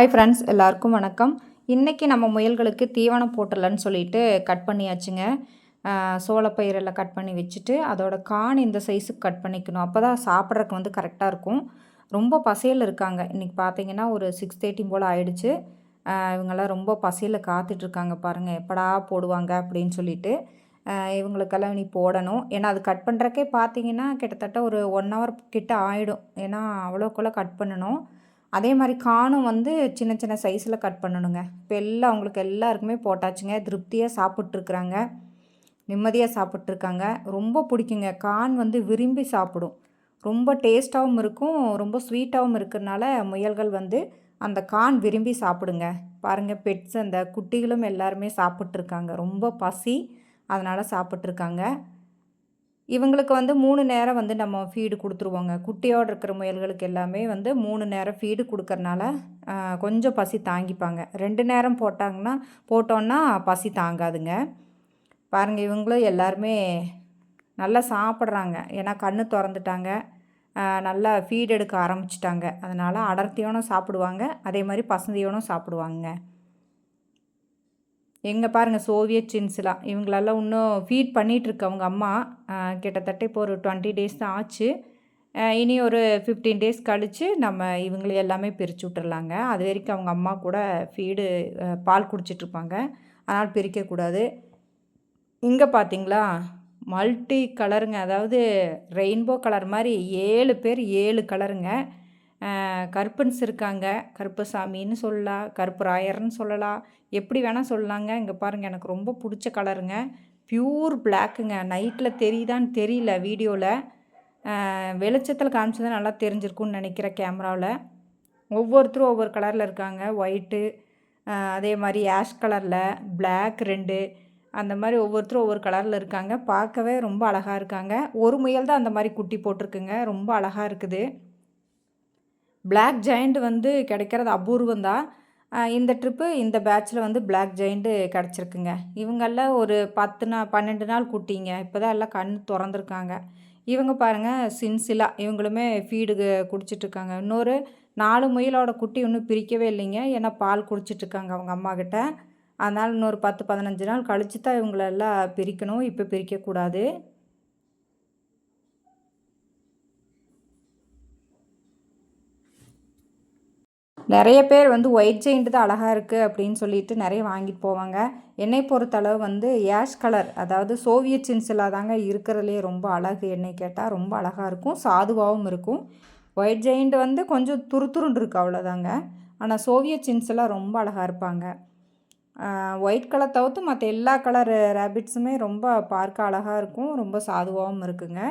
Hi friends எல்லாருக்கும் வணக்கம். இன்றைக்கி நம்ம முயல்களுக்கு தீவனம் போட்டுடலன்னு சொல்லிட்டு கட் பண்ணியாச்சுங்க. சோளப்பயிரெல்லாம் கட் பண்ணி வச்சுட்டு அதோட கான் இந்த சைஸுக்கு கட் பண்ணிக்கணும். அப்போ தான் சாப்பிட்றதுக்கு வந்து கரெக்டாக இருக்கும். ரொம்ப பசையில் இருக்காங்க. இன்றைக்கி பார்த்தீங்கன்னா ஒரு சிக்ஸ் தேர்ட்டி போல் ஆயிடுச்சு. இவங்கெல்லாம் ரொம்ப பசையில் காத்துட்ருக்காங்க பாருங்கள் எப்படா போடுவாங்க அப்படின்னு சொல்லிட்டு இவங்களுக்கெல்லாம் இனி போடணும். ஏன்னா அது கட் பண்ணுறக்கே பார்த்தீங்கன்னா கிட்டத்தட்ட ஒரு ஒன் ஹவர் கிட்ட ஆகிடும் ஏன்னா அவ்வளோக்குள்ளே கட் பண்ணணும். அதே மாதிரி காணும் வந்து சின்ன சின்ன சைஸில் கட் பண்ணணுங்க. இப்போ எல்லாம் அவங்களுக்கு எல்லாருக்குமே போட்டாச்சுங்க. திருப்தியாக சாப்பிட்ருக்குறாங்க நிம்மதியாக சாப்பிட்ருக்காங்க ரொம்ப பிடிக்குங்க. கான் வந்து விரும்பி சாப்பிடும். ரொம்ப டேஸ்ட்டாகவும் இருக்கும். ரொம்ப ஸ்வீட்டாகவும் இருக்கிறனால முயல்கள் வந்து அந்த கான் விரும்பி சாப்பிடுங்க. பாருங்கள் பெட்ஸ் அந்த குட்டிகளும் எல்லாருமே சாப்பிட்ருக்காங்க ரொம்ப பசி அதனால் சாப்பிட்ருக்காங்க இவங்களுக்கு வந்து மூணு நேரம் வந்து நம்ம ஃபீடு கொடுத்துருவோங்க. குட்டியோடு இருக்கிற முயல்களுக்கு எல்லாமே வந்து மூணு நேரம் ஃபீடு கொடுக்கறனால கொஞ்சம் பசி தாங்கிப்பாங்க. ரெண்டு நேரம் போட்டாங்கன்னா போட்டோன்னா பசி தாங்காதுங்க. பாருங்கள் இவங்களும் எல்லாருமே நல்லா சாப்பிட்றாங்க. ஏன்னா கண்ணு திறந்துட்டாங்க. நல்லா ஃபீட் எடுக்க ஆரம்பிச்சிட்டாங்க. அதனால் அடர்த்தியோனும் சாப்பிடுவாங்க. அதே மாதிரி பசந்தியோனும் சாப்பிடுவாங்க எங்கே பாருங்கள் சோவியத் சின்ஸ்லாம் இவங்களெல்லாம் இன்னும் ஃபீட் பண்ணிகிட்ருக்கு அவங்க அம்மா. கிட்டத்தட்ட இப்போ ஒரு டுவெண்ட்டி டேஸ் தான் ஆச்சு. இனி ஒரு ஃபிஃப்டீன் டேஸ் கழித்து நம்ம இவங்களை எல்லாமே பிரித்து விட்டுறலாங்க. அது வரைக்கும் அவங்க அம்மா கூட ஃபீடு பால் குடிச்சிட்ருப்பாங்க அதனால் பிரிக்கக்கூடாது இங்கே பார்த்தீங்களா மல்டி கலருங்க அதாவது ரெயின்போ கலர் மாதிரி ஏழு பேர் ஏழு கலருங்க கருப்பன்ஸ் இருக்காங்க. கருப்பசாமின்னு சொல்லலாம் கருப்பராயர்னு சொல்லலாம் எப்படி வேணால் சொல்லலாங்க. இங்கே பாருங்கள் எனக்கு ரொம்ப பிடிச்ச கலருங்க. ப்யூர் பிளாக்குங்க நைட்டில் தெரியுதான்னு தெரியல வீடியோவில் வெளிச்சத்தில் காமிச்சதான் நல்லா தெரிஞ்சிருக்கும்னு நினைக்கிறேன் கேமராவில் ஒவ்வொருத்தரும் ஒவ்வொரு கலரில் இருக்காங்க. ஒயிட்டு அதே மாதிரி ஆஷ் கலரில் பிளாக் ரெண்டு. அந்த மாதிரி ஒவ்வொருத்தரும் ஒவ்வொரு கலரில் இருக்காங்க. பார்க்கவே ரொம்ப அழகாக இருக்காங்க. ஒரு முயல் தான் அந்த மாதிரி குட்டி போட்டிருக்குங்க. ரொம்ப அழகாக இருக்குது. பிளாக் ஜெயண்ட் வந்து கிடைக்கிறது அபூர்வம் தான். இந்த ட்ரிப்பு இந்த பேட்சில் வந்து பிளாக் ஜெயிண்ட்டு கிடச்சிருக்குங்க. இவங்கெல்லாம் ஒரு பத்து நாள் பன்னெண்டு நாள் குட்டிங்க. இப்போ தான் எல்லாம் கண் திறந்துருக்காங்க. இவங்க பாருங்கள் சின்சிலா இவங்களுமே ஃபீடு குடிச்சிட்ருக்காங்க இன்னொரு நாலு முயலோட குட்டி இன்னும் பிரிக்கவே இல்லைங்க. ஏன்னா பால் குடிச்சிட்ருக்காங்க அவங்க அம்மாக்கிட்ட அதனால் இன்னொரு பத்து பதினஞ்சு நாள் கழித்து தான் இவங்களெல்லாம் பிரிக்கணும். இப்போ பிரிக்கக்கூடாது. நிறைய பேர் வந்து ஒயிட் ஜெயிண்ட் தான் அழகாக இருக்குது அப்படின்னு சொல்லிட்டு நிறைய வாங்கிட்டு போவாங்க. என்னை பொறுத்தளவு வந்து ஏஷ் கலர் அதாவது சோவியத் சின்சிலாக தாங்க இருக்கிறதுலே ரொம்ப அழகு என்னை கேட்டால் ரொம்ப அழகாக இருக்கும் சாதுவாகவும் இருக்கும். ஒயிட் ஜெயிண்ட் வந்து கொஞ்சம் துருத்துருன்னு இருக்குது அவ்வளோதாங்க ஆனால் சோவியத் சின்ஸ்லாம் ரொம்ப அழகாக இருப்பாங்க. ஒயிட் கலர் தவிர்த்து மற்ற எல்லா கலர் ரேபிட்ஸுமே ரொம்ப பார்க்க அழகாக இருக்கும் ரொம்ப சாதுவாகவும் இருக்குங்க.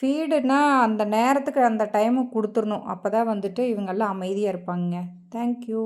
ஃபீடுனா அந்த நேரத்துக்கு அந்த டைமுக்கு கொடுத்துடணும். அப்போ தான் வந்துட்டு இவங்கெல்லாம் அமைதியாக இருப்பாங்க. தேங்க்யூ